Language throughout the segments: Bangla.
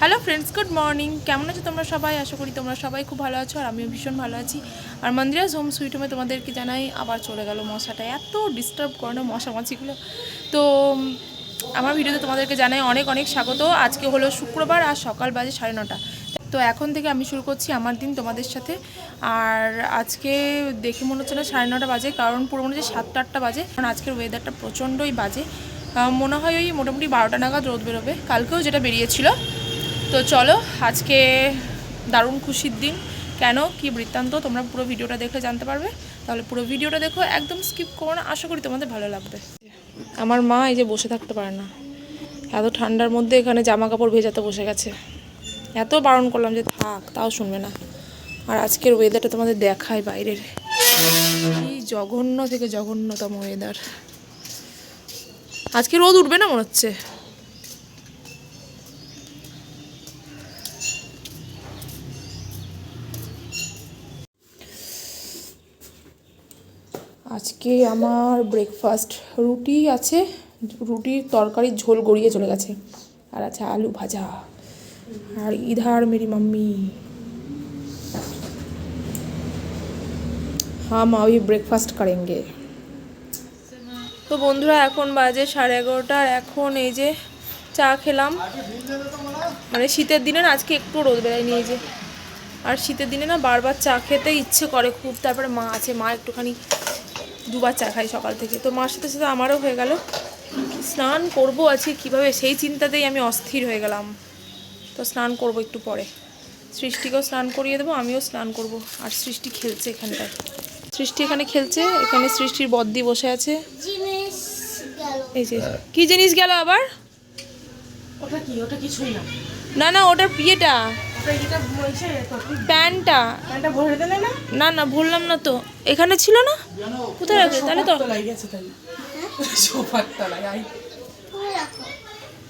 হ্যালো ফ্রেন্ডস গুড মর্নিং কেমন আছো তোমরা সবাই? আশা করি তোমরা সবাই খুব ভালো আছো আর আমিও ভীষণ ভালো আছি। আর মন্দিরাস হোম সুইট হোমে তোমাদেরকে জানাই, আবার চলে গেল মশাটা। এত ডিস্টার্ব করে না মশা মাছিগুলো তো আমার ভিডিওতে তোমাদেরকে জানাই অনেক অনেক স্বাগত। আজকে হলো শুক্রবার আর সকাল বাজে সাড়ে নটা। তো এখন থেকে আমি শুরু করছি আমার দিন তোমাদের সাথে। আর আজকে দেখে মনে হচ্ছে না সাড়ে নটা বাজে, কারণ পুরো মনে হচ্ছে সাতটা আটটা বাজে, কারণ আজকের ওয়েদারটা প্রচণ্ডই বাজে। মনে হয় ওই মোটামুটি বারোটা নাগাদ রোদ বেরোবে। কালকেও যেটা বেরিয়েছিল তো চলো, আজকে দারুণ খুশির দিন। কেন? কি বৃত্তান্ত? তোমরা পুরো ভিডিওটা দেখলে জানতে পারবে। তাহলে পুরো ভিডিওটা দেখো, একদম স্কিপ করো না। আশা করি তোমাদের ভালো লাগবে। আমার মা এই যে বসে থাকতে পারে না। এত ঠান্ডার মধ্যে এখানে জামা কাপড় ভেজাতে বসে গেছে। এত বারণ করলাম যে থাক, তাও শুনবে না। আর আজকের ওয়েদারটা তোমাদের দেখায় বাইরের। কি জঘন্য থেকে জঘন্যতম ওয়েদার আজকে রোদ উঠবে না মনে হচ্ছে? আজকে আমার ব্রেকফাস্ট রুটি আছে, রুটির তরকারির ঝোল গড়িয়ে চলে গেছে। আর আছে আলু ভাজা আর ইধার মেরি মাম্মি। হাম আবি ব্রেকফাস্ট করেঙ্গে। তো বন্ধুরা, এখন বাজে সাড়ে এগারোটা। এখন এই যে চা খেলাম। মানে শীতের দিনে না, আজকে একটু রোদ বেড়ায়নি নিয়ে যে। আর শীতের দিনে না, বারবার চা খেতে ইচ্ছে করে খুব। তারপরে মা আছে, মা একটুখানি দুবার চা খাই সকাল থেকে। তো মার সাথে সাথে আমারও হয়ে গেল। স্নান করব আজকে কীভাবে? সেই চিন্তাতেই আমি অস্থির হয়ে গেলাম। তো স্নান করব একটু পরে। সৃষ্টিকেও স্নান করিয়ে দেবো আমিও স্নান করব। আর সৃষ্টি খেলছে এখানটায়। সৃষ্টি এখানে খেলছে এখানে সৃষ্টির বদ্দি বসে আছে। এই যে কি জিনিস গেল আবার? ওটা কি? ওটা কিছুই না। না না ওটার বলছে প্যান্টটা প্যান্টটা ভরে দিলে না? না না ভুললাম না তো। এখানে ছিল না? কোথায় রাখে তাহলে তো তাই।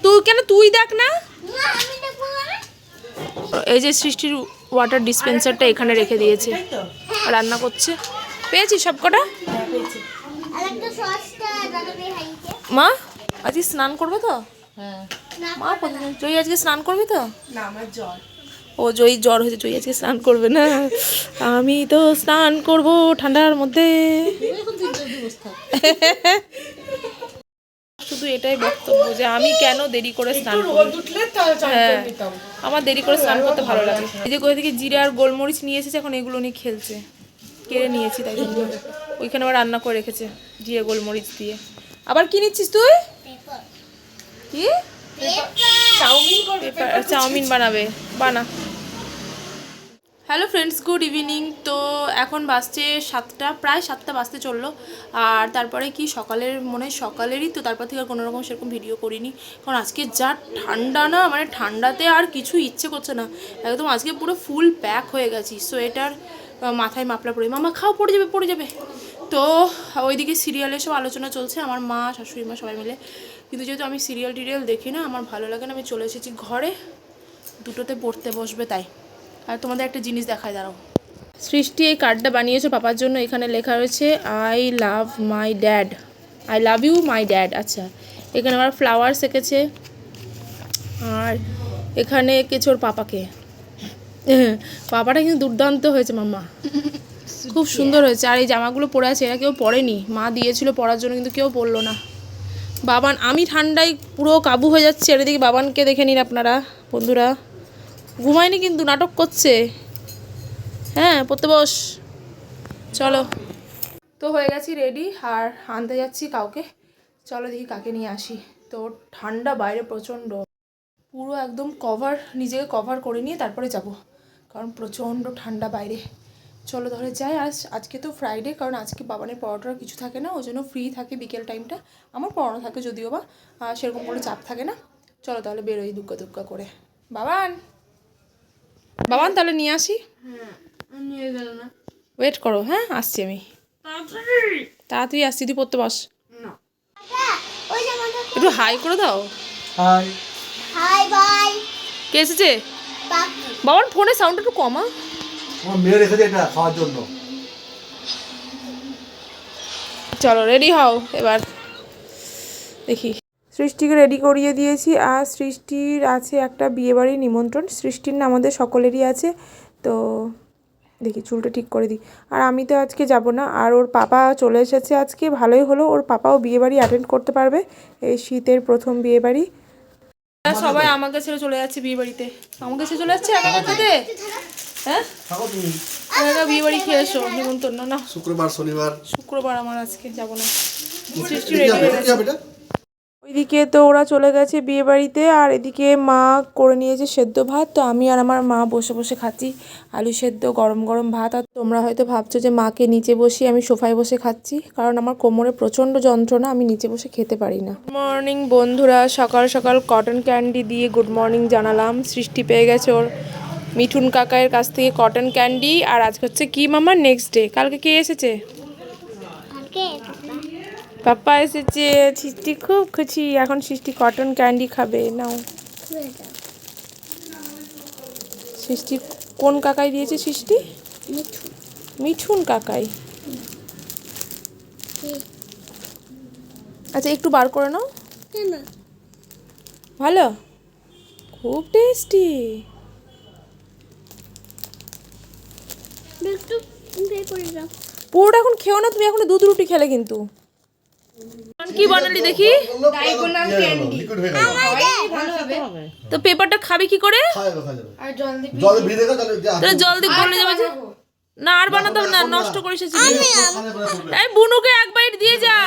তুই কেন তুই দেখ না। না আমি দেখব না। এই যে সৃষ্টির ওয়াটার ডিসপেন্সারটা এখানে রেখে দিয়েছে। রান্না করছে। পেয়েছিস সব কটা? হ্যাঁ পেয়েছি। মা আজকে স্নান করবে তো? হ্যাঁ। মা প্রতিদিন জয়ী আজকে স্নান করবি তো? না আমার জ্বর। ও জয়ী জ্বর হয়েছে জয়ী আজকে স্নান করবে না। আমি তো স্নান করব ঠান্ডার মধ্যে। শুধু এটাই বক্তব্য যে আমি কেন দেরি করে স্নান হ্যাঁ। আমার দেরি করে স্নান করতে ভালো লাগে। এই যে কোথা থেকে জিরে আর গোলমরিচ নিয়ে এসেছে এখন এগুলো নিয়ে খেলছে। কেড়ে নিয়েছি তাই জন্য? ওইখানে আবার রান্না করে রেখেছে জিরে গোলমরিচ দিয়ে। আবার কি নিচ্ছিস তুই? কি? চাউমিন করবে চাউমিন বানাবে বানা। Hello friends good evening. তো এখন বাজছে সাতটা প্রায় সাতটা বাজতে চলল। আর তারপরে কি সকালের মনে হয় সকালেরই তো তারপর থেকে আর কোনো রকম সেরকম ভিডিও করিনি। কারণ আজকে যা ঠান্ডা না মানে ঠান্ডাতে আর কিছু ইচ্ছে করছে না। একদম আজকে পুরো ফুল প্যাক হয়ে গেছি। সোয়েটার মাথায় মাপলা পরে মামা খাও পড়ে যাবে পড়ে যাবে। তো ওইদিকে সিরিয়ালের সব আলোচনা চলছে, আমার মা, শাশুড়ি মা সবাই মিলে। কিন্তু যেহেতু আমি সিরিয়াল টিরিয়াল দেখি না, আমার ভালো লাগে না, আমি চলে এসেছি ঘরে, দুটোতে পড়তে বসবে তাই। আর তোমাদের একটা জিনিস দেখায়, দাঁড়াও। সৃষ্টি এই কার্ডটা বানিয়েছো পাপার জন্য, এখানে লেখা রয়েছে I love my dad I love you my dad আচ্ছা এখানে আমার ফ্লাওয়ার্স এঁকেছে, আর এখানে এঁকেছে ওর পাপাকে। পাপাটা কিন্তু দুর্দান্ত হয়েছে, মাম্মা। খুব সুন্দর হয়েছে। আর এই জামাগুলো পরে আছে, এরা কেউ পরেনি। মা দিয়েছিল পরার জন্য, কিন্তু কেউ পরলো না। বাবান, আমি ঠান্ডায় পুরো কাবু হয়ে যাচ্ছে। আর এদিকে বাবানকে দেখে নিন আপনারা, বন্ধুরা। ঘুমায়নি কিন্তু, নাটক করছে। হ্যাঁ পড়তে বস। চলো। তো হয়ে গেছি রেডি আর আনতে যাচ্ছি কাউকে। চলো দেখি কাকে নিয়ে আসি। তো ঠান্ডা বাইরে প্রচণ্ড। পুরো একদম কভার নিজেকে কভার করে নিয়ে তারপরে যাব। কারণ প্রচণ্ড ঠান্ডা বাইরে। চলো তাহলে যাই আজ আজকে তো ফ্রাইডে কারণ আজকে বাবানের পড়াটার কিছু থাকে না ওই জন্য ফ্রি থাকে বিকেল টাইমটা আমার পড়ানো থাকে যদিও বা সেরকম কোনো চাপ থাকে না। চলো তাহলে বেরোই দুগ্গা দুগ্গা করে। বাবান! বাবান তাহলে নিয়ে আসি? নিয়ে গেল না। ওয়েট করো হ্যাঁ আসছি আমি। তাড়াতাড়ি! আসছি তুই পড়তে বস। না। একটু হাই করে দাও। হাই হাই বাই কে এসেছে? বাবু বাবান ফোনের সাউন্ড একটু কমা। আমার মেয়ে রেখেছে এটা খাওয়ার জন্য। চলো রেডি হও এবার। দেখি। সৃষ্টিকে রেডি করিয়ে দিয়েছি আর সৃষ্টির আছে একটা বিয়েবাড়ির নিমন্ত্রণ। সৃষ্টির না আমাদের সকলেরই আছে তো দেখি চুলটা ঠিক করে দিই। আর আমি তো আজকে যাব না আর ওর পাপা চলে এসেছে আজকে ভালোই হলো ওর পাপাও বিয়েবাড়ি অ্যাটেন্ড করতে পারবে এই শীতের প্রথম বিয়েবাড়ি। সবাই আমাকে ছেড়ে চলে যাচ্ছে বিয়ে বাড়িতে আমাকে ছেড়ে চলে যাচ্ছে একা খেতে হ্যাঁ? থাকো তুমি একা বিয়ে বাড়ি খেয়ে এসো নিমন্ত্রণ না শুক্রবার শনিবার। শুক্রবার আমার আজকে যাব না। হয়ে ওইদিকে তো ওরা চলে গেছে বিয়ে বাড়িতে আর এদিকে মা করে নিয়েছে সেদ্ধ ভাত। তো আমি আর আমার মা বসে বসে খাচ্ছি আলু সেদ্ধ গরম গরম ভাত। আর তোমরা হয়তো ভাবছ যে মাকে নিচে বসিয়ে আমি সোফায় বসে খাচ্ছি কারণ আমার কোমরে প্রচণ্ড যন্ত্রণা আমি নিচে বসে খেতে পারি না। গুড মর্নিং বন্ধুরা। সকাল সকাল কটন ক্যান্ডি দিয়ে গুড মর্নিং জানালাম। সৃষ্টি পেয়ে গেছে ওর মিঠুন কাকায়ের কাছ থেকে কটন ক্যান্ডি আর আজকে হচ্ছে কি মামা নেক্সট ডে কালকে কে এসেছে? পাপ্পা এসেছে সৃষ্টি খুব খুশি এখন সৃষ্টি কটন ক্যান্ডি খাবে নাও। সৃষ্টি কোন কাকাই দিয়েছে সৃষ্টি? মিঠুন। কাকাই। আচ্ছা একটু বার করে নাও। ভালো? খুব টেস্টি একটু বের করে দাও পুরোটা এখন খেও না তুমি এখন দুধ রুটি খেলে কিন্তু কি বানালি দেখি হয়ে তো পেপারটা খাবি কি করে যাবে জল দিয়ে গলে না আর বানাতে না নষ্ট এই বুনুকে এক বাইট দিয়ে যা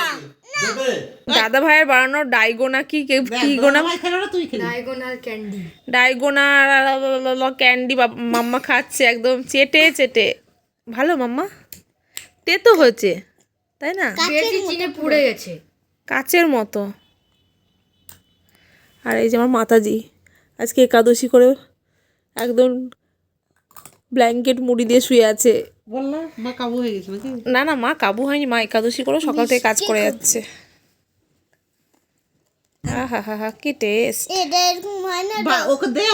দাদা ভাইয়ের বানানো ডাইগোনা কি কি গোনা ডাইগোনা ক্যান্ডি মাম্মা খাচ্ছে একদম চেটে চেটে ভালো মাম্মা? তেতো হয়েছে তাই না? পুড়ে গেছে। কাচের মতো। আর এই যে আমার মাতাজি আজকে একাদশী করে একদম ব্ল্যাঙ্কেট মুড়ি দিয়ে শুয়ে আছে। মা কাবু হয়ে গেছে না না মা কাবু হয়নি মা একাদশী করে সকাল থেকে কাজ করে যাচ্ছে। হা হা হা হা কি টেস্ট ওকে দে